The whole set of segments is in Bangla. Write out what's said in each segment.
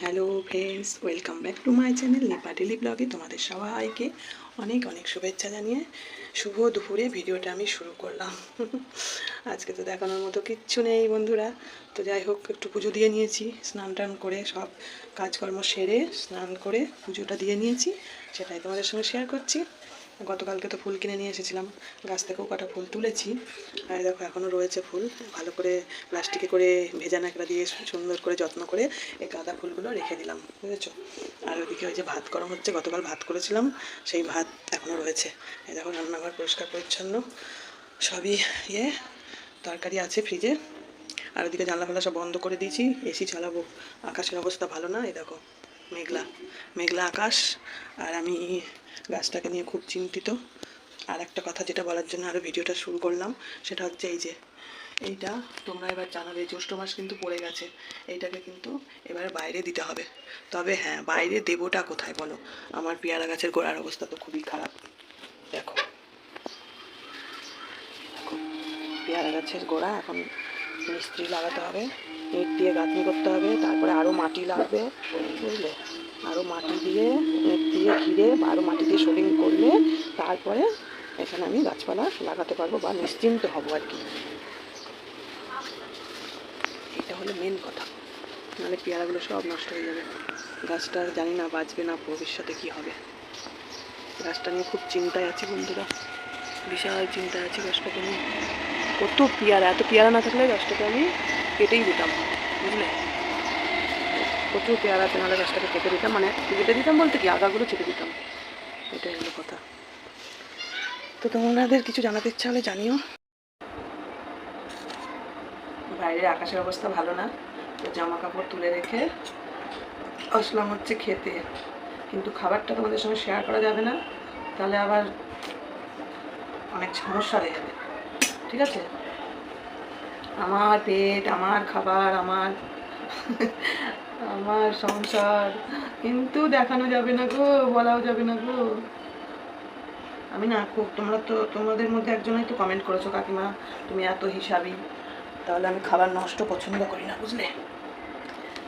Hello friends, welcome back to my channel Nipa daily ব্লগে তোমাদের সবাইকে অনেক অনেক শুভেচ্ছা জানিয়ে শুভ দুপুরে ভিডিওটা আমি শুরু করলাম। আজকে তো দেখানোর মতো কিচ্ছু নেই বন্ধুরা। তো যাই হোক, একটু পুজো দিয়ে নিয়েছি, স্নান টান করে সব কাজকর্ম সেরে স্নান করে পুজোটা দিয়ে নিয়েছি, সেটাই তোমাদের সঙ্গে শেয়ার করছি। গতকালকে তো ফুল কিনে নিয়ে এসেছিলাম। গাছ থেকেও কটা ফুল তুলেছি। আর দেখো এখনও রয়েছে ফুল। ভালো করে প্লাস্টিকে করে ভেজা ন্যাকড়া দিয়ে সুন্দর করে যত্ন করে এই গাঁদা ফুলগুলো রেখে দিলাম, বুঝেছ? আর ওইদিকে ওই যে ভাত গরম হচ্ছে, গতকাল ভাত করেছিলাম, সেই ভাত এখনও রয়েছে। এই দেখো, রান্নাঘর পরিষ্কার পরিচ্ছন্ন। সবই ইয়ে তরকারি আছে ফ্রিজে। আর ওদিকে জানলা ফালা সব বন্ধ করে দিয়েছি, এসি চালাবো। আকাশের অবস্থা ভালো না, এই দেখো। মেঘলা মেঘলা আকাশ, আর আমি গাছটাকে নিয়ে খুব চিন্তিত। আর একটা কথা যেটা বলার জন্য আরও ভিডিওটা শুরু করলাম, সেটা হচ্ছে এই যে, এইটা তোমরা এবার জানাবে জ্যৈষ্ঠ মাস কিন্তু পড়ে গেছে, এইটাকে কিন্তু এবারে বাইরে দিতে হবে। তবে হ্যাঁ বাইরে দেবোটা কোথায় বলো? আমার পেয়ারা গাছের গোড়ার অবস্থা তো খুবই খারাপ। দেখো, পেয়ারা গাছের গোড়া, এখন মিস্ত্রি লাগাতে হবে। ইট দিয়ে গাঁথনি করতে হবে, তারপরে আরও মাটি লাগবে, বুঝলে? আরও মাটি দিয়ে ইট দিয়ে ঘিরে আরও মাটি দিয়ে শোলিং করলে তারপরে এখানে আমি গাছপালা লাগাতে পারব বা নিশ্চিন্ত হব আর কি। এটা হলো মেন কথা। নাহলে পেয়ারাগুলো সব নষ্ট হয়ে যাবে। গাছটা জানি না বাঁচবে না, ভবিষ্যতে কি হবে। গাছটা নিয়ে খুব চিন্তায় আছি বন্ধুরা। বিশাল চিন্তায় আছি গাছটাকে নিয়ে। কত পেয়ারা, এত পেয়ারা না থাকলে গাছটাকে আমি কেটেই দিতাম, বুঝলে? প্রচুর পেয়ারা আছে গাছটাকে কেটে দিতাম। মানে কেটে দিতাম বলতে কি, আগাগুলো ছেটে দিতাম। এটাই হলো কথা। তো তোমাদের কিছু জানাতে ইচ্ছা হলে জানিও। বাইরের আকাশের অবস্থা ভালো না, তো জামা কাপড় তুলে রেখে আসলাম হচ্ছে খেতে। কিন্তু খাবারটা তোমাদের সঙ্গে শেয়ার করা যাবে না, তাহলে আবার অনেক সমস্যা হয়ে যাবে। ঠিক আছে? আমার পেট, আমার খাবার, আমার আমার সংসার। কিন্তু দেখানো যাবে না গো, বলাও যাবে না গো। আমি না খুব, তোমরা তো, তোমাদের মধ্যে একজনই তো কমেন্ট করেছ, কাকিমা, তুমি এত হিসাবি। তাহলে আমি খাবার নষ্ট পছন্দ করি না, বুঝলে?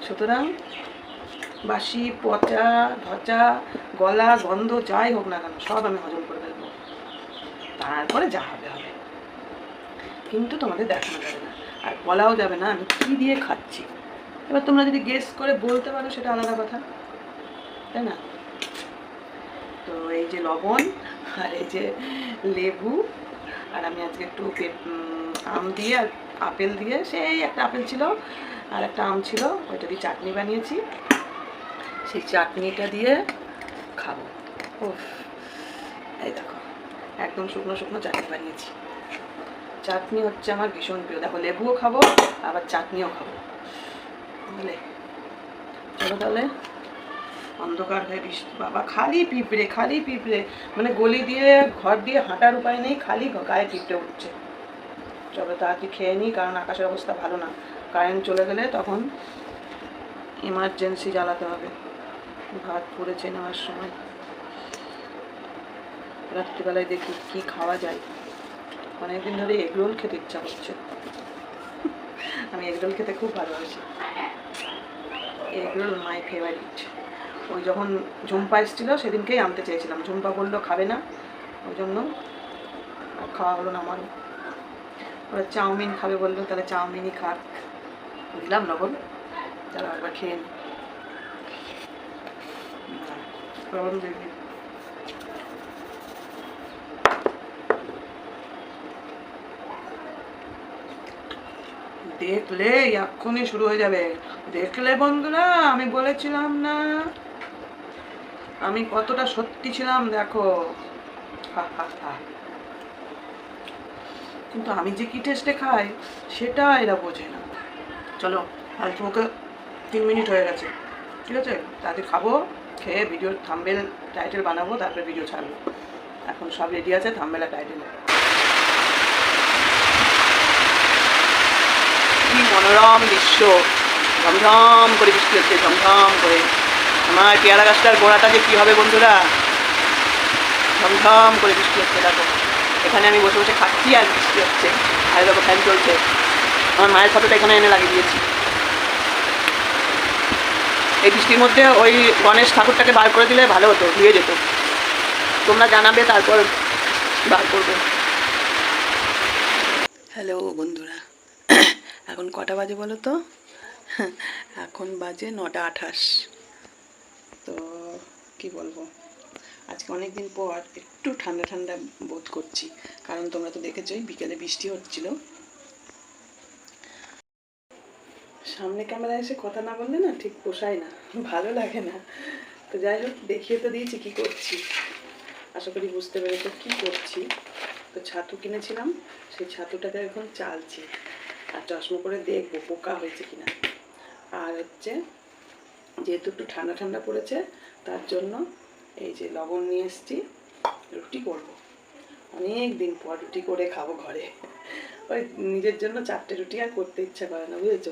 সুতরাং বাসি, পচা, ধচা, গলা, গন্ধ, যাই হোক না কেন, সব আমি হজম করে ফেলব। তারপরে যা হবে হবে। কিন্তু তোমাদের দেখানো যাবে না। আর বলাও যাবে না, আমি কী দিয়ে খাচ্ছি? এবার তোমরা যদি গেস করে বলতে পারো, সেটা আলাদা কথা। তাই না? তো এই যে লবণ, আর এই যে লেবু, আর আমি আজকে একটু আম দিয়ে আর আপেল দিয়ে, সেই একটা আপেল ছিল, আর একটা আম ছিল, ওইটা দিয়ে চাটনি বানিয়েছি। সেই চাটনিটা দিয়ে খাব। উফ, এই দেখো, একদম শুকনো শুকনো চাটনি বানিয়েছি। চাটনি হচ্ছে আমার ভীষণ প্রিয়। দেখো, লেবুও খাব, আবার চাটনিও খাব। বুঝলে চলো তাহলে। অন্ধকার হয়ে বৃষ্টি, বাবা, খালি পিঁপড়ে খালি পিঁপড়ে। মানে গলি দিয়ে, ঘর দিয়ে হাঁটার উপায় নেই, খালি গায়ে পিঁপড়ে উঠছে। চলো তাড়াতাড়ি খেয়ে নিই, কারণ আকাশের অবস্থা ভালো না। কারেন্ট চলে গেলে তখন ইমার্জেন্সি জ্বালাতে হবে। ভাত পড়েছে নেওয়ার সময়। রাত্রিবেলায় দেখি কি খাওয়া যায়। অনেকদিন ধরে এগরোল খেতে ইচ্ছা করছে। আমি এগরোল খেতে খুব ভালোবাসি। Egg roll my favourite. ওই যখন ঝুম্পা এসেছিল, সেদিনকেই আনতে চেয়েছিলাম। ঝুম্পা বলল, খাবে না। ওই জন্য খাওয়া হলো না আমার। ওরা চাউমিন খাবে বলল, তাহলে চাউমিনই খাক। দিলাম লবণ তাহলে একবার খেয়ে নি দিই। দেখলে এক্ষুনি শুরু হয়ে যাবে। দেখলে বন্ধুরা, আমি বলেছিলাম না। আমি কতটা সত্যি ছিলাম, দেখো। কিন্তু আমি যে কি টেস্টে খাই, সেটা এরা বোঝে না। চলো আর তোমাকে তিন মিনিট হয়ে গেছে। ঠিক আছে? তাদের খাব, খেয়ে ভিডিও থাম্বেল টাইটেল বানাবো, তারপরে ভিডিও ছাড়বো। এখন সব রেডি আছে থাম্বেল টাইটেল মনোরম দৃশ্য। ঝমঝম করে বৃষ্টি হচ্ছে, ঝমঝম করে। আমার পেয়ারা গাছটার গোড়াটা যে কী হবে বন্ধুরা? ঝমঝম করে বৃষ্টি হচ্ছে, দেখো। এখানে আমি বসে বসে খাচ্ছি আর বৃষ্টি হচ্ছে। আর দেখো ফ্যান চলছে। আমার মায়ের ফটোটা এখানে এনে লাগিয়ে দিয়েছি। এই বৃষ্টির মধ্যে ওই গণেশ ঠাকুরটাকে বার করে দিলে ভালো হতো, ধুয়ে যেত। তোমরা জানাবে, তারপর বার করবে। হ্যালো বন্ধুরা। এখন কটা বাজে বলো তো? এখন বাজে নটা আঠাশ। তো কি বলব? আজকে অনেক দিন পর একটু ঠান্ডা ঠান্ডা বোধ করছি, কারণ তোমরা তো দেখেছোই বিকেলে বৃষ্টি হচ্ছিল। সামনে ক্যামেরা এসে কথা না বললে না ঠিক পোষায় না, ভালো লাগে না। তো যাই হোক, দেখিয়ে তো দিয়েছি কি করছি। আশা করি বুঝতে পেরেছ কি করছি। তো ছাতু কিনেছিলাম, সেই ছাতুটাকে এখন চালছি। আর চশমা করে দেখব পোকা হয়েছে কিনা। আর হচ্ছে যেহেতু একটু ঠান্ডা ঠান্ডা পড়েছে, তার জন্য এই যে লবণ নিয়ে এসেছি, রুটি করব। অনেক দিন পর রুটি করে খাব ঘরে। ওই নিজের জন্য চারটে রুটি আর করতে ইচ্ছা করে না, বুঝেছ?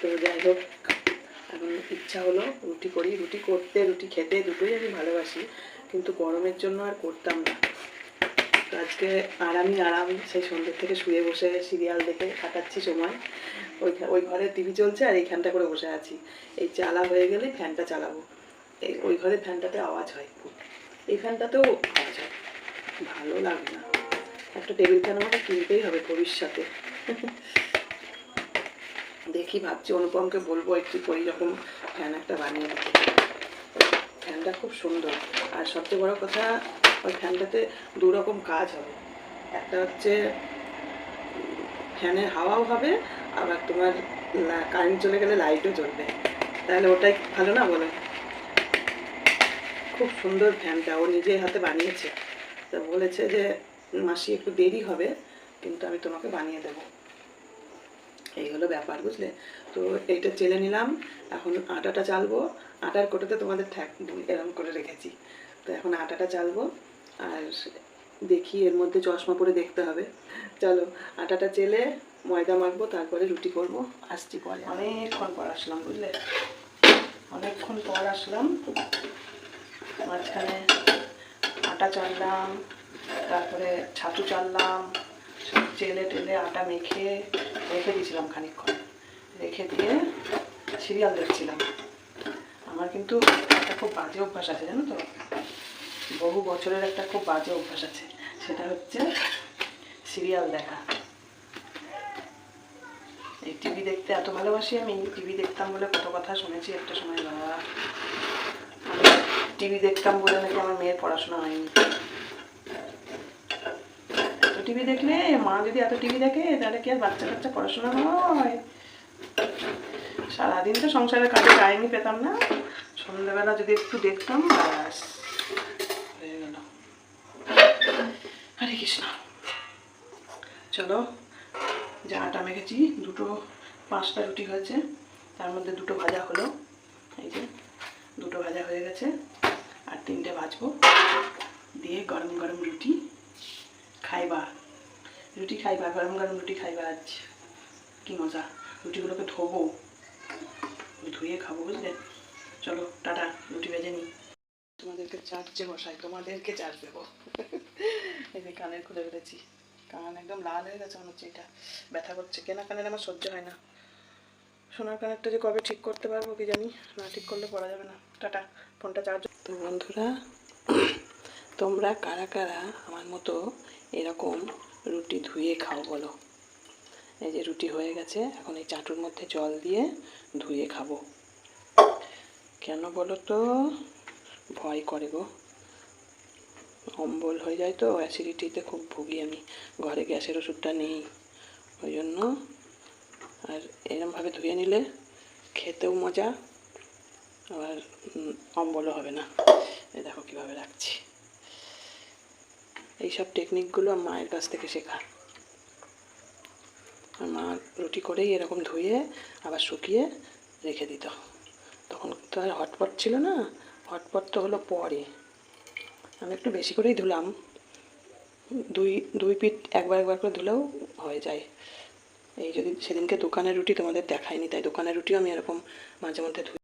তো যাই হোক, এখন ইচ্ছা হলো রুটি করি, রুটি করতে, রুটি খেতে, দুটোই আমি ভালোবাসি। কিন্তু গরমের জন্য আর করতাম না। আজকে আরামই আরাম, সেই সন্ধ্যে থেকে শুয়ে বসে সিরিয়াল দেখে কাটাচ্ছি সময়। ওই ওই ঘরে টিভি চলছে আর এইখানটা করে বসে আছি। এই চালা হয়ে গেলে ফ্যানটা চালাবো। এই, ওই ঘরে ফ্যানটাতে আওয়াজ হয় এই ফ্যানটাতেও আওয়াজ হয়। ভালো লাগে না। একটা টেবিল ফ্যান আমাকে কিনতেই হবে ভবিষ্যতে। দেখি ভাবছি অনুপমকে বলব একটু ওই রকম ফ্যান একটা বানিয়ে ফ্যানটা খুব সুন্দর। আর সবচেয়ে বড় কথা ওই ফ্যানটাতে দু রকম কাজ হবে। একটা হচ্ছে ফ্যানের হাওয়াও হবে, আবার তোমার কারেন্ট চলে গেলে লাইটও জ্বলবে। তাহলে ওটাই ভালো না বলো? খুব সুন্দর ফ্যানটা, ও নিজে হাতে বানিয়েছে। তা বলেছে যে, মাসি একটু দেরি হবে, কিন্তু আমি তোমাকে বানিয়ে দেবো। এই হলো ব্যাপার, বুঝলে? তো এইটা চেলে নিলাম, এখন আটাটা চালবো। আটার কোটাতে তোমাদের ঠ্যাক এরম করে রেখেছি। তো এখন আটাটা চালবো। আর দেখি, এর মধ্যে চশমা পরে দেখতে হবে। চলো, আটাটা চেলে ময়দা মাখবো, তারপরে রুটি করব। আসছি পরে অনেকক্ষণ পর আসলাম, বুঝলে? অনেকক্ষণ পর আসলাম। মাঝখানে আটা চাললাম, তারপরে ছাতু চাললাম চেলে টেলে আটা মেখে রেখে দিয়েছিলাম খানিকক্ষণ। রেখে দিয়ে সিরিয়াল দেখছিলাম। আমার কিন্তু একটা খুব বাজে অভ্যাস আছে, জানো তো? বহু বছরের একটা খুব বাজে অভ্যাস আছে। সেটা হচ্ছে সিরিয়াল দেখা। এই টিভি দেখতে এত ভালোবাসি, আমি টিভি দেখতাম বলে কত কথা শুনেছি একটা সময়, বাবা। টিভি দেখতাম বলে নাকি আমার মেয়ের পড়াশোনা হয়নি। এত টিভি দেখলে, মা যদি এত টিভি দেখে, তাহলে কি আর বাচ্চা কাচ্চা পড়াশোনা হয়? সারাদিন তো সংসারের কাজে টাইমই পেতাম না। সন্ধ্যাবেলা যদি একটু দেখতাম, ব্যাস হয়ে গেল হরে কৃষ্ণ। চলো যা আটা মেখেছি দুটো পাঁচটা রুটি হয়েছে, তার মধ্যে দুটো ভাজা হলো। এই যে, দুটো ভাজা হয়ে গেছে, আর তিনটে ভাজবো। দিয়ে গরম গরম রুটি খাইবা। রুটি খাইবা, গরম গরম রুটি খাইবা আজ। কি মজা। রুটিগুলোকে ধোবো। ধুয়ে খাব, বুঝলে? চলো, টাটা, রুটি ভেজে নিই তোমাদেরকে চার্জে বসাই, তোমাদেরকে চার্জ দেবো। এই যে কানের খুলে ফেলেছি। কান একদম লাল হয়ে গেছে, মনে হচ্ছে এটা ব্যথা করছে। কেনা কানের আমার সহ্য হয় না। সোনার কানেরটা যে কবে ঠিক করতে পারব কি জানি, না ঠিক করলে পড়া যাবে না। টাটা, ফোনটা চার্জ তো বন্ধুরা, তোমরা কারা কারা আমার মতো এরকম রুটি ধুয়ে খাও বলো? এই যে রুটি হয়ে গেছে, এখন এই চাটুর মধ্যে জল দিয়ে ধুয়ে খাব। কেন বলো তো? ভয় করে গো। অম্বল হয়ে যায় তো অ্যাসিডিটিতে খুব ভুগি আমি। ঘরে গ্যাসের ওষুধটা নেই, ওই জন্য। আর এরমভাবে ধুয়ে নিলে খেতেও মজা, আবার অম্বলও হবে না। এই দেখো কীভাবে রাখছি। এইসব টেকনিকগুলো মায়ের কাছ থেকে শেখা। মা রুটি করেই এরকম ধুয়ে, আবার শুকিয়ে রেখে দিত। তখন তো আর হটপট ছিল না, হটপট তো হলো পরে। আমি একটু বেশি করেই ধুলাম। দুই দুই পিঠ একবার একবার করে ধুলেও হয়ে যায়। এই যদি সেদিনকে দোকানের রুটি তোমাদের দেখায়নি, তাই দোকানের রুটিও আমি এরকম মাঝে মধ্যে ধুই।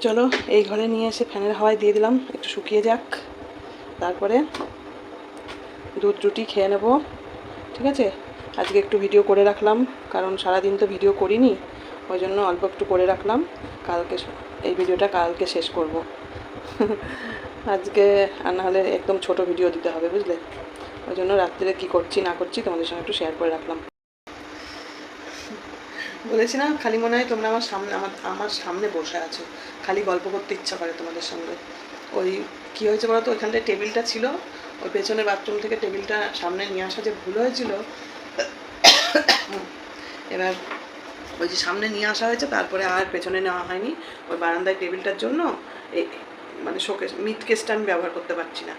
চলো, এই ঘরে নিয়ে এসে ফ্যানের হাওয়ায় দিয়ে দিলাম, একটু শুকিয়ে যাক। তারপরে দুধ, রুটি খেয়ে নেব, ঠিক আছে? আজকে একটু ভিডিও করে রাখলাম, কারণ সারাদিন তো ভিডিও করিনি, ওই জন্য অল্প একটু করে রাখলাম। কালকে এই ভিডিওটা কালকে শেষ করব। আজকে আর নাহলে একদম ছোট ভিডিও দিতে হবে, বুঝলে? ওই জন্য রাত্রে কী করছি, না করছি তোমাদের সঙ্গে একটু শেয়ার করে রাখলাম। বলেছি না খালি মনে হয় তোমরা আমার সামনে, আমার আমার সামনে বসে আছো। খালি গল্প করতে ইচ্ছা করে তোমাদের সঙ্গে। ওই কী হয়েছে বলো তো ওইখানটায় টেবিলটা ছিল, ওই পেছনের বাথরুম থেকে টেবিলটা সামনে নিয়ে আসা যে ভুল হয়েছিল, এবার ওই যে সামনে নিয়ে আসা হয়েছে, তারপরে আর পেছনে নেওয়া হয়নি। ওই বারান্দায় টেবিলটার জন্য মানে শোকেস মিট কেসটা আমি ব্যবহার করতে পারছি না।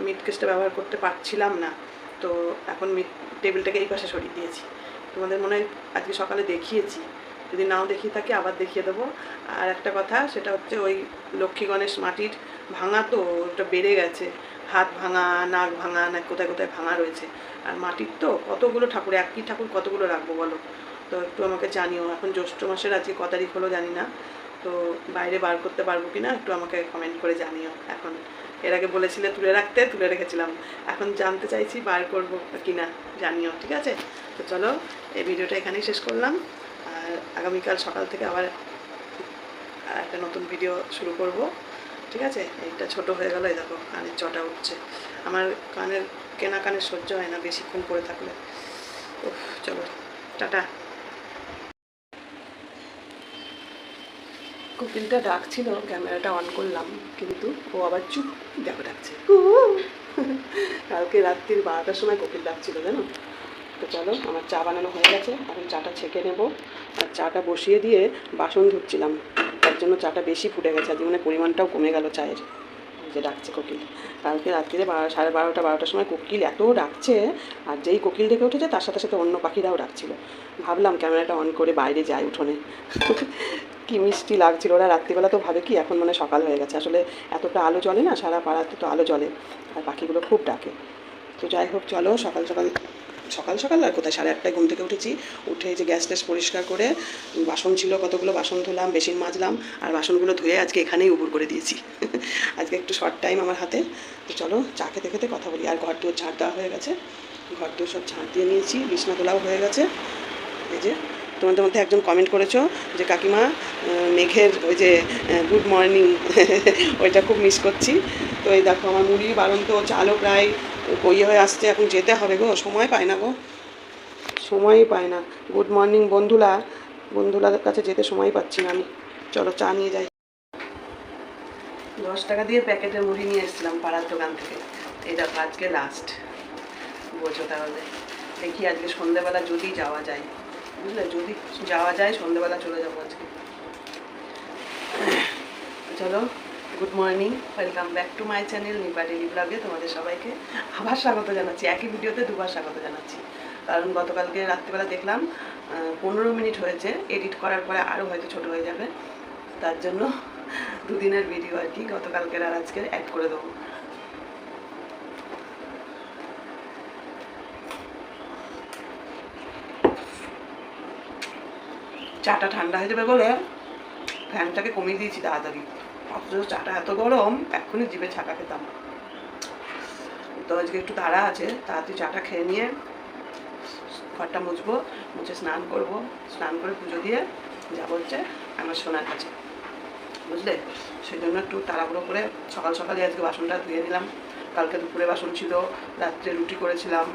মিট কেসটা ব্যবহার করতে পারছিলাম না। তো এখন মিট টেবিলটাকে এই পাশে সরিয়ে দিয়েছি। তোমাদের মনে হয় আজকে সকালে দেখিয়েছি। যদি নাও দেখিয়ে থাকি, আবার দেখিয়ে দেবো। আর একটা কথা, সেটা হচ্ছে ওই লক্ষ্মী গণেশ মাটির ভাঙা তো, ওটা বেড়ে গেছে। হাত ভাঙা, নাক ভাঙা, না কোথায় কোথায় ভাঙা রয়েছে। আর মাটির তো কতগুলো ঠাকুর, একই ঠাকুর কতগুলো রাখব বলো? তো একটু আমাকে জানিও। এখন জ্যৈষ্ঠ মাসের আজকে ক তারিখ হলো জানি না। তো বাইরে বার করতে পারব কি না একটু আমাকে কমেন্ট করে জানিও। এখন এর আগে বলেছিলে তুলে রাখতে তুলে রেখেছিলাম। এখন জানতে চাইছি বার করব কি না জানিও ঠিক আছে? তো চলো এই ভিডিওটা এখানেই শেষ করলাম। আর আগামীকাল সকাল থেকে আবার একটা নতুন ভিডিও শুরু করব ঠিক আছে? এইটা ছোট হয়ে গেল এই দেখো কানের চটা উঠছে। আমার কানের কেনা কানের সহ্য হয় না বেশিক্ষণ করে থাকলে। উফ, চলো টাটা। কোকিলটা ডাকছিল, ক্যামেরাটা অন করলাম, কিন্তু ও আবার চুপ, দেখো ডাকছে। কালকে রাত্রির বারোটার সময় কোকিল ডাকছিল, জানো? তো চলো, আমার চা বানানো হয়ে গেছে, এখন চাটা ছেঁকে নেব। আর চাটা বসিয়ে দিয়ে বাসন ধুচ্ছিলাম, তার জন্য চাটা বেশি ফুটে গেছে আজকে মানে পরিমাণটাও কমে গেল চায়ের। যে ডাকছে কোকিল। কালকে রাত্রিতে বারো, সাড়ে বারোটা, বারোটার সময় কোকিল এত ডাকছে, আর যেই কোকিল ডেকে উঠেছে তার সাথে সাথে অন্য পাখিরাও ডাকছিল। ভাবলাম ক্যামেরাটা অন করে বাইরে যাই উঠোনে। কি মিষ্টি লাগছিল ওরা। রাত্রিবেলা তো ভাবে কি এখন মানে সকাল হয়ে গেছে। আসলে এতটা আলো জ্বলে না, সারা পাড়াতে তো আলো জ্বলে আর পাখিগুলো খুব ডাকে। তো যাই হোক, চলো সকাল সকাল সকাল সকাল আর কোথায়? সাড়ে আটটায় ঘুম থেকে উঠেছি। উঠে যে গ্যাস ট্যাস পরিষ্কার করে বাসন ছিল কতগুলো বাসন ধুলাম, বেসিন মাজলাম আর বাসনগুলো ধুয়ে আজকে এখানেই উপুর করে দিয়েছি। আজকে একটু শর্ট টাইম আমার হাতে। তো চলো, চা খেতে খেতে কথা বলি। আর ঘর দুয়ার ঝাড় দেওয়া হয়ে গেছে। ঘর দুয়ার সব ঝাড় দিয়ে নিয়েছি। বিছনা তোলাও হয়ে গেছে। এই যে, তোমাদের মধ্যে একজন কমেন্ট করেছ যে, কাকিমা মেঘের ওই যে গুড মর্নিং ওইটা খুব মিস করছি। তো এই দেখো, আমার মুড়ি বারণ তো চালও প্রায় বইয়ে হয়ে আসছে এখন যেতে হবে গো, সময় পায় না গো। সময়ই পায় না। গুড মর্নিং বন্ধুলা বন্ধুলাদের কাছে যেতে সময় পাচ্ছি না আমি। চলো, চা নিয়ে যাই। দশ টাকা দিয়ে প্যাকেটের মুড়ি নিয়ে এসেছিলাম পাড়ার দোকান থেকে। দেখো, আজকে লাস্ট বোঝো তাহলে। দেখি আজকে সন্ধেবেলা যদি যাওয়া যায়। বুঝলে? যদি যাওয়া যায়, সন্ধেবেলা চলে যাব আজকে। চলো। Good morning welcome back to my channel Nipa daily ব্লগে তোমাদের সবাইকে আবার স্বাগত জানাচ্ছি। একই ভিডিওতে দুবার স্বাগত জানাচ্ছি। কারণ গতকালকে রাত্রিবেলা দেখলাম পনেরো মিনিট হয়েছে এডিট করার পরে আরও হয়তো ছোট হয়ে যাবে। তার জন্য দুদিনের ভিডিও আর কি গতকালকের আর আজকে অ্যাড করে দেবো। চাটা ঠান্ডা হয়ে যাবে বলে ফ্যানটাকে কমিয়ে দিয়েছি তাড়াতাড়ি। অথচ চাটা এত গরম এক্ষুনি জিভে ছাকা খেতাম। তো আজকে একটু তাড়া আছে, তাড়াতাড়ি চাটা খেয়ে নিয়ে ঘরটা মুছবো, মুছে স্নান করব। স্নান করে পুজো দিয়ে যাব হচ্ছে আমার সোনার কাছে। বুঝলে? সেই জন্য একটু তাড়াহুড়ো করে সকাল সকালে আজকে বাসনটা ধুয়ে নিলাম। কালকে দুপুরে বাসন ছিল, রাত্রে রুটি করেছিলাম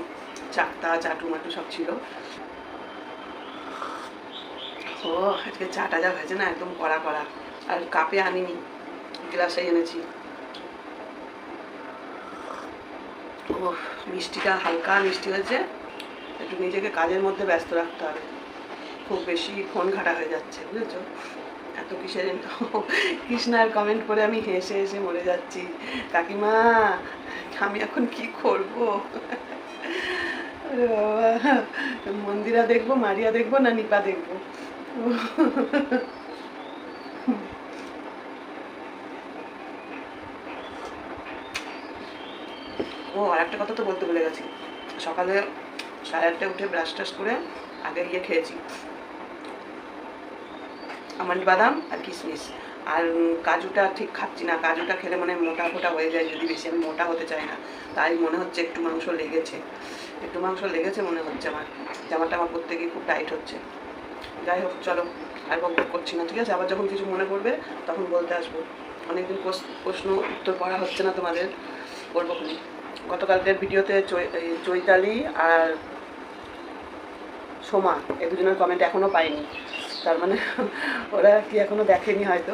চাকতা চাটু মাটু সব ছিল। ও, আজকে চাটা যা হয়েছে না, একদম কড়া কড়া। আর কাপে আনিনি। গ্লাসে এনেছি। ও মিষ্টিটা হালকা মিষ্টি হয়েছে। একটু নিজেকে কাজের মধ্যে ব্যস্ত রাখতে হবে। খুব বেশি ফোন ঘাটা হয়ে যাচ্ছে, বুঝেছ? এত কিসের কৃষ্ণার কমেন্ট করে আমি হেসে হেসে মরে যাচ্ছি। কাকিমা, আমি এখন কি করব? মন্দিরা দেখব, মারিয়া দেখব না নিপা দেখব? ও আর একটা কথা তো বলতে ভুলে গেছি। সকালে সাড়ে আটটায় উঠে ব্রাশ টাশ করে আগে গিয়ে খেয়েছি। আমন্ড বাদাম আর কিশমিশ আর কাজুটা ঠিক খাচ্ছি না। কাজুটা খেলে মানে মোটা ফোটা হয়ে যায়, যদি বেশি আমি মোটা হতে চাই না। তাই মনে হচ্ছে একটু মাংস লেগেছে। একটু মাংস লেগেছে মনে হচ্ছে আমার। জামাটা আমার পরতে গিয়ে খুব টাইট হচ্ছে। যাই হোক, চলো। আর বক করছি না, ঠিক আছে? আবার যখন কিছু মনে পড়বে, তখন বলতে আসব। অনেকদিন প্রশ- প্রশ্ন উত্তর করা হচ্ছে না তোমাদের। করব খুনি গতকালকের ভিডিওতে চৈতালি আর সোমা, এই দুজনের কমেন্ট এখনও পাইনি। তার মানে ওরা কি এখনও দেখেনি হয়তো।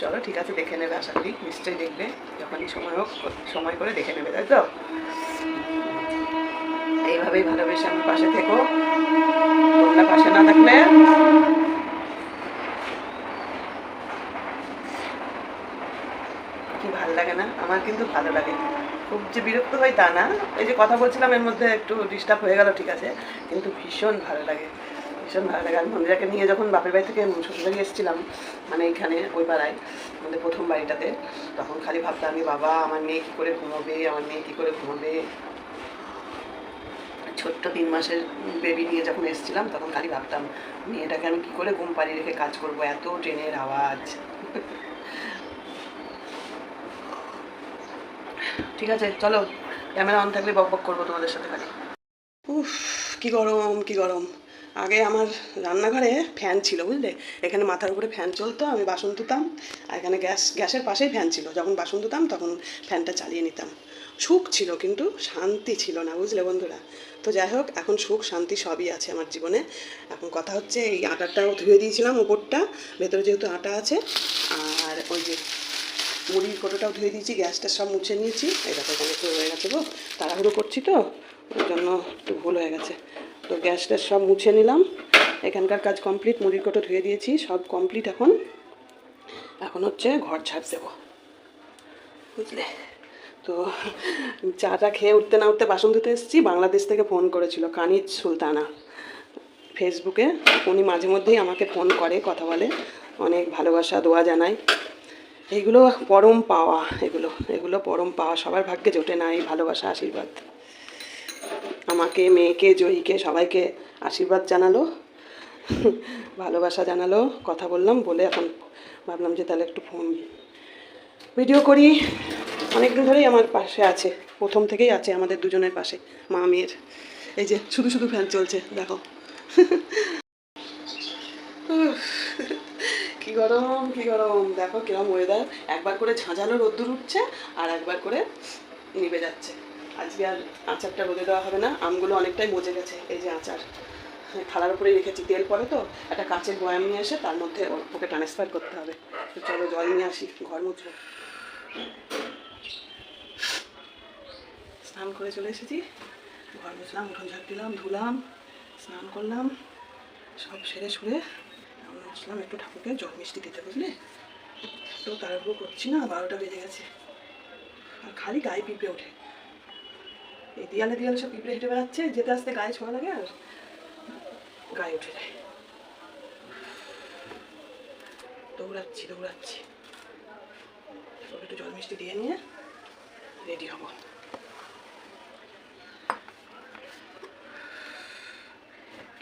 চলো ঠিক আছে, দেখে নেবে আশা করি। নিশ্চয়ই দেখবে। যখনই সময় হোক, সময় করে দেখে নেবে, তাই তো? এইভাবেই ভালোবেসে আমার পাশে থেকো। তোমরা পাশে না থাকলে কি ভালো লাগে না, আমার কিন্তু ভালো লাগে খুব যে বিরক্ত হয় তা না, এই যে কথা বলছিলাম এর মধ্যে একটু ডিস্টার্ব হয়ে গেল, ঠিক আছে, কিন্তু ভীষণ ভালো লাগে, ভীষণ ভালো লাগে। আর মন্দিরাকে নিয়ে যখন বাপের বাড়ি থেকে শ্বশুরবাড়ি এসেছিলাম মানে এইখানে ওই পাড়ায়, আমাদের প্রথম বাড়িটাতে, তখন খালি ভাবতাম আমি বাবা, আমার মেয়ে কী করে ঘুমোবে, আমার মেয়ে কী করে ঘুমোবে? ছোট্ট তিন মাসের বেবি নিয়ে যখন এসেছিলাম, তখন খালি ভাবতাম, মেয়েটাকে আমি কী করে ঘুম পাড়িয়ে রেখে কাজ করব? এত ট্রেনের আওয়াজ। ঠিক আছে, চলো ক্যামেরা অন থাকলে বক বক করব তোমাদের সাথে খালি। উফ, কি গরম কি গরম। আগে আমার রান্নাঘরে ফ্যান ছিল, বুঝলে? এখানে মাথার উপরে ফ্যান চলতো, আমি বাসন ধুতাম, আর এখানে গ্যাস, গ্যাসের পাশেই ফ্যান ছিল। যখন বাসন ধুতাম, তখন ফ্যানটা চালিয়ে নিতাম। সুখ ছিল, কিন্তু শান্তি ছিল না, বুঝলে বন্ধুরা? তো যাই হোক, এখন সুখ, শান্তি সবই আছে আমার জীবনে। এখন কথা হচ্ছে, এই আটাটাও ধুয়ে দিয়েছিলাম উপরটা, ভেতরে যেহেতু আটা আছে, আর ওই যে মুড়ির কোটোটাও ধুয়ে দিয়েছি, গ্যাসটা সব মুছে নিয়েছি। দেখো এখানে একটু হয়ে গেছে গো, তাড়াহুড়ো করছি তো, ওই জন্য একটু ভুল হয়ে গেছে। তো গ্যাসটা সব মুছে নিলাম, এখানকার কাজ কমপ্লিট, মুড়ির কোটো ধুয়ে দিয়েছি, সব কমপ্লিট এখন। এখন হচ্ছে ঘর ঝাড় দেবো, বুঝলে? তো চাটা খেয়ে উঠতে না উঠতে বাসন ধুতে এসেছি, বাংলাদেশ থেকে ফোন করেছিল, কানিজ সুলতানা। ফেসবুকে, উনি মাঝে মধ্যেই আমাকে ফোন করে, কথা বলে, অনেক ভালোবাসা, দোয়া জানায়। এইগুলো পরম পাওয়া, এগুলো এগুলো পরম পাওয়া। সবার ভাগ্যে জোটে না এই ভালোবাসা, আশীর্বাদ। আমাকে, মেয়েকে, জয়ীকে সবাইকে আশীর্বাদ জানালো, ভালোবাসা জানালো, কথা বললাম, বলে এখন ভাবলাম যে তাহলে একটু ফোন ভিডিও করি। অনেক দিন ধরেই আমার পাশে আছে, প্রথম থেকেই আছে আমাদের দুজনের পাশে, মা, মেয়ের। এই যে শুধু শুধু ফ্যান চলছে, দেখো উফ, কি গরম, কি গরম? দেখো কিরম ওয়েদার একবার করে ঝাঁঝালো রোদ্দুর উঠছে আর একবার করে নিভে যাচ্ছে। আজকে আর আচারটা রোদে দেওয়া হবে না। আমগুলো অনেকটাই মজে গেছে, এই যে আচার। থালার উপরে রেখেছি, তেল পরে তো। একটা কাঁচের বয়াম নিয়ে এসে তার মধ্যে ওকে ট্রান্সফার করতে হবে। তো চলো জল নিয়ে আসি, ঘর মুছবো। স্নান করে চলে এসেছি। ঘর মুছলাম, উঠোন ঝাড় দিলাম, ধুলাম, স্নান করলাম। সব সেরে সুরে আসলাম একটু ঠাকুরকে, জল মিষ্টি দিতে, বুঝলে? তো তাড়াহুড়ো করছি না, বারোটা বেজে গেছে। আর খালি গায়ে পিঁপড়ে ওঠে। এই দেয়ালে দেয়ালে সব পিঁপড়ে হেঁটে বেড়াচ্ছে, যেতে আসতে গায়ে ছোঁয়া লাগে আর গায়ে উঠে যায়। দৌড়াচ্ছি দৌড়াচ্ছি। একটু জল মিষ্টি দিয়ে নিয়ে রেডি হব।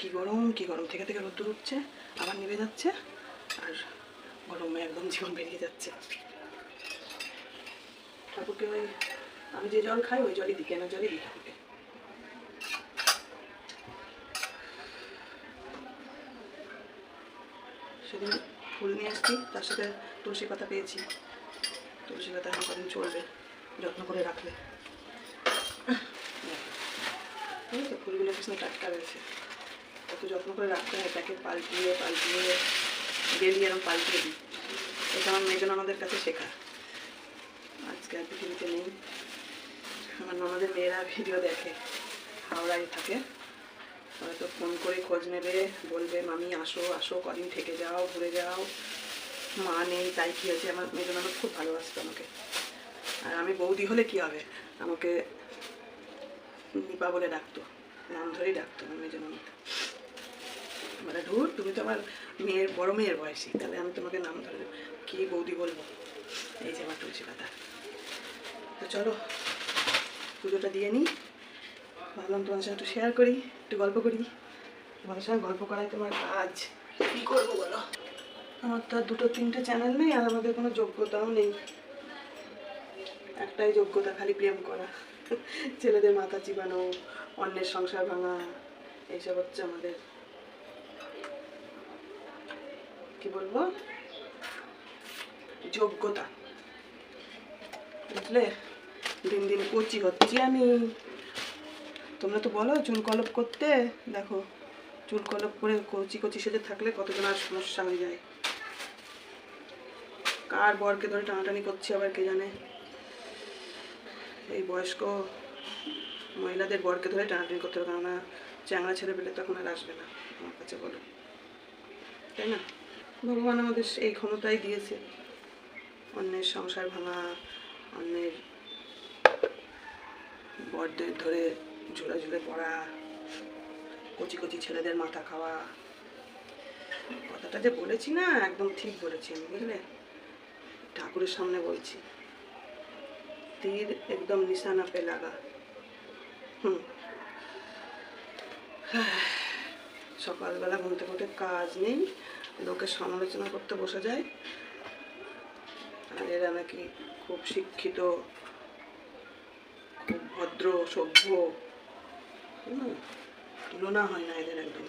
কি গরম কি গরম থেকে থেকে রোদ্দুর উঠছে, আবার নেমে যাচ্ছে, আর গরমে একদম জীবন বেরিয়ে যাচ্ছে। ঠাকুরকে ওই, আমি যে জল খাই, ওই জলই দিই, কেন জলই দিই ঠাকুরকে? সেদিন ফুল নিয়ে আসছি, তার সাথে তুলসী পাতা পেয়েছি। তুলসী পাতা এখন কদিন চলবে, যত্ন করে রাখলে। ফুলগুলো কিছু টাটকা রয়েছে। কত যত্ন করে রাখতে হয় প্যাকেট পাল্টিয়ে পাল্টিয়ে, ডেলি এরকম পাল্টিয়ে দিই এটা আমার মেজন আমাদের কাছে শেখা আজকে আর পৃথিবীতে নেই। আমার ননদের মেয়েরা ভিডিও দেখে, হাওড়ায় থাকে। হয়তো ফোন করে খোঁজ নেবে, বলবে, মামি, আসো আসো, কদিন থেকে যাও, ঘুরে যাও। মা নেই, তাই কী হয়েছে? আমার মেজন আমার খুব ভালোবাসতো আমাকে। আর আমি বৌদি হলে কি হবে? আমাকে নিপা বলে ডাকতো নাম ধরেই ডাকতো আমার মেজন আমাকে। মানে ধুর, তুমি তো আমার মেয়ের, বড় মেয়ের বয়সী, তাহলে আমি তোমাকে নাম ধরে কি বৌদি বলব? এই যে আমার তুলসী পাতা। তো চলো, পুজোটা দিয়ে নিই। ভাবলাম তোমার সঙ্গে একটু শেয়ার করি, একটু গল্প করি। তোমাদের সঙ্গে গল্প করাই তোমার কাজ। কী করব বলো? আমার তো দুটো, তিনটে চ্যানেল নেই, আর আমাদের কোনো যোগ্যতাও নেই। একটাই যোগ্যতা, খালি প্রেম করা। ছেলেদের মাথা চিবানো, অন্যের সংসার ভাঙা, এইসব হচ্ছে আমাদের কি বলব? যোগ্যতা। বুঝলে? দিন দিন কচি হচ্ছি আমি। তোমরা তো বলো চুল কলপ করতে। দেখো, চুল কলপ করে কচি কচি সেজে থাকলে কতজন আর সমস্যা হয়ে যায়। কার বরকে ধরে টানাটানি করছি আবার কে জানে? এই বয়স্ক মহিলাদের বরকে ধরে টানাটানি করতে হবে, কেননা চ্যাংড়া ছেড়ে পেলে তখন আর আসবে না। আমার কাছে বলো। তাই না? ভগবান আমাদের এই ক্ষমতাই দিয়েছে। অন্যের সংসার ভাঙা, অন্যের বরদের ধরে ঝুলে ঝুলে পড়া, কচি কচি ছেলেদের মাথা খাওয়া। কথাটা যে বলেছি না, একদম ঠিক বলেছি আমি, বুঝলে? ঠাকুরের সামনে বলছি, তীর একদম নিশানা পে লাগা। হুম। সকালবেলা ঘুম থেকে কাজ নেই লোকের সমালোচনা করতে বসে যায়। আর এরা নাকি খুব শিক্ষিত, খুব ভদ্র, সভ্য। তুলনা হয় না এদের একদম।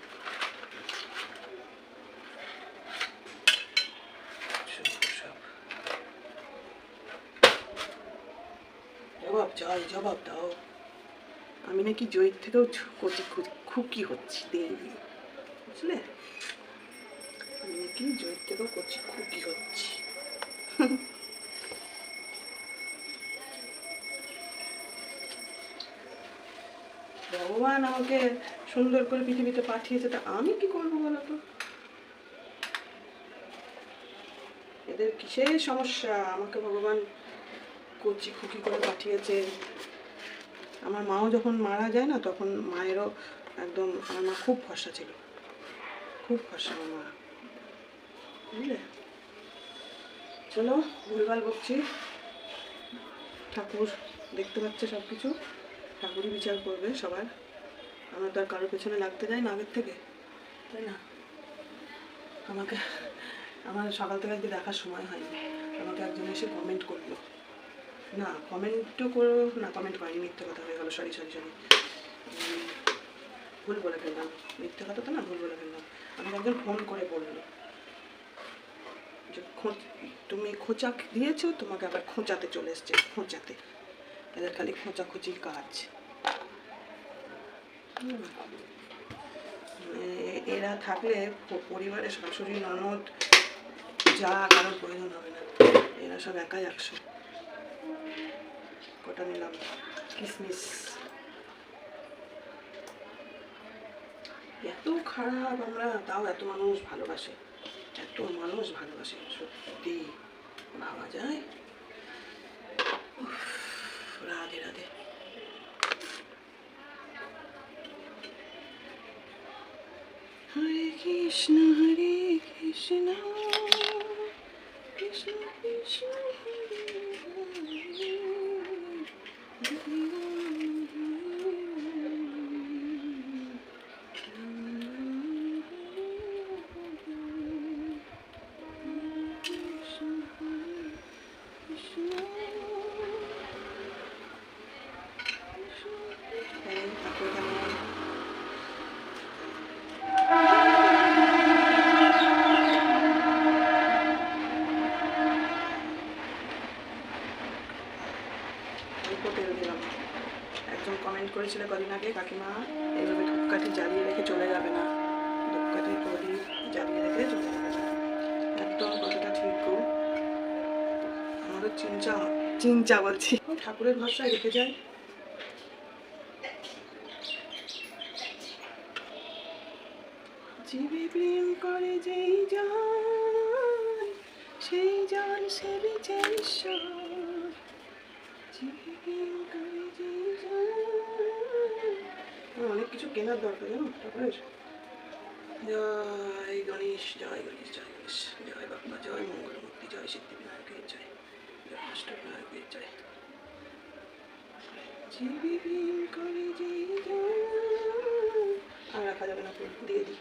জবাব চাই, জবাব দাও। আমি নাকি জয়ীর থেকেও খুকি হচ্ছি দিন বুঝলে? নাকি থেকেও হচ্ছি ভগবান আমাকে সুন্দর করে পৃথিবীতে পাঠিয়েছে, তা আমি কি করব বলো তো? এদের কিসের সমস্যা? আমাকে ভগবান কচি খুকি করে পাঠিয়েছে। আমার মাও যখন মারা যায় না, তখন মায়েরও একদম, আমার মা খুব ফর্সা ছিল। খুব ফর্সা আমার মা। চলো, ভুলভাল বকছি। ঠাকুর দেখতে পাচ্ছে সব কিছু ঠাকুরই বিচার করবে সবার। আমরা তো আর কারোর পেছনে লাগতে যাই না আগের থেকে। তাই না? আমাকে, আমার সকাল থেকে আজকে দেখার সময় হয়নি। আমাকে একজন এসে কমেন্ট করল। না কমেন্টও করো, না কমেন্ট করেনি। মিথ্যে কথা হয়ে গেলো সরি সরি সরি ভুল বলে ফেললাম। মিথ্যে কথা তো না, ভুল বলে ফেললাম। আমাকে একজন ফোন করে বলল। তুমি খোঁচা দিয়েছ, তোমাকে আবার খোঁচাতে চলে এসছে, খোঁচাতে। এদের খালি খোঁচাখুচির কাজ। এরা থাকলে পরিবারে শাশুড়ি, ননদ, যা কারোর প্রয়োজন হবে না। এরা সব একাই একশো। কটা নিলাম? কিসমিস। এত খারাপ আমরা, তাও এত মানুষ ভালোবাসে। এত মানুষ ভালোবাসে সত্যি ভাবা যায় উফ, রাধে রাধে হরে কৃষ্ণ হরে কৃষ্ণ কৃষ্ণ কৃষ্ণ হরে করেছিল কদিন আগে, কাকিমা, এইভাবে ধূপকাঠি জ্বালিয়ে রেখে চলে যাবে না। ধূপকাঠি প্রদীপ জ্বালিয়ে রেখে চলে যাবে না। একদম কথাটা ঠিক গো। আমাদের চিনচা চিনচা বলছি। ঠাকুরের ভরসায় রেখে যায় জীবে প্রেম করে যেই জান, সেই জান সে বেঁচে ঈশ্বর জীবে প্রেম অনেক কিছু কেনার দরকার, জানো? ঠাকুরের জয় গণেশ জয় গণেশ জয় গণেশ। জয় বাপ্পা, জয় মঙ্গলমূর্তি, জয় সিদ্ধিবিনায়কের জয়। জয়। অষ্টবিনায়কের জয়। আর রাখা যাবে না, ফুল দিয়ে দিই।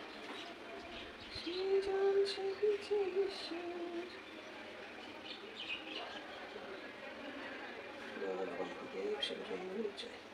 জয় বাবা মহাদেব শিব জয়।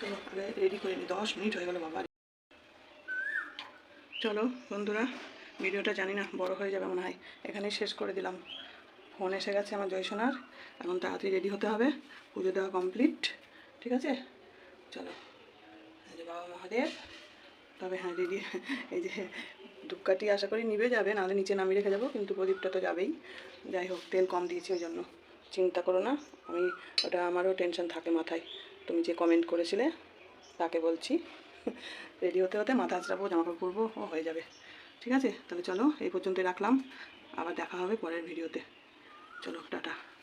চলো রেডি করে দশ মিনিট হয়ে গেল বাবা চলো, বন্ধুরা, ভিডিওটা জানি না, বড় হয়ে যাবে মনে হয়। এখানেই শেষ করে দিলাম। ফোন এসে গেছে আমার জয়সোনার। এখন তাড়াতাড়ি রেডি হতে হবে, পুজো দেওয়া কমপ্লিট ঠিক আছে? চলো বাবা মহাদেব, তবে হ্যাঁ রেডি এই যে ধূপকাঠি আশা করি নিভে যাবে, নাহলে নিচে নামিয়ে রেখে যাব, কিন্তু প্রদীপটা তো যাবেই। যাই হোক, তেল কম দিয়েছি ওই জন্য। চিন্তা করো না, আমি, ওটা আমারও টেনশন থাকে মাথায়। তুমি যে কমেন্ট করেছিলে, তাকে বলছি। রেডি হতে হতে মাথা আঁচড়াবো জামা কাপড় পরবো, ও হয়ে যাবে। ঠিক আছে? তাহলে চলো, এই পর্যন্তই রাখলাম। আবার দেখা হবে পরের ভিডিওতে চলো, টাটা।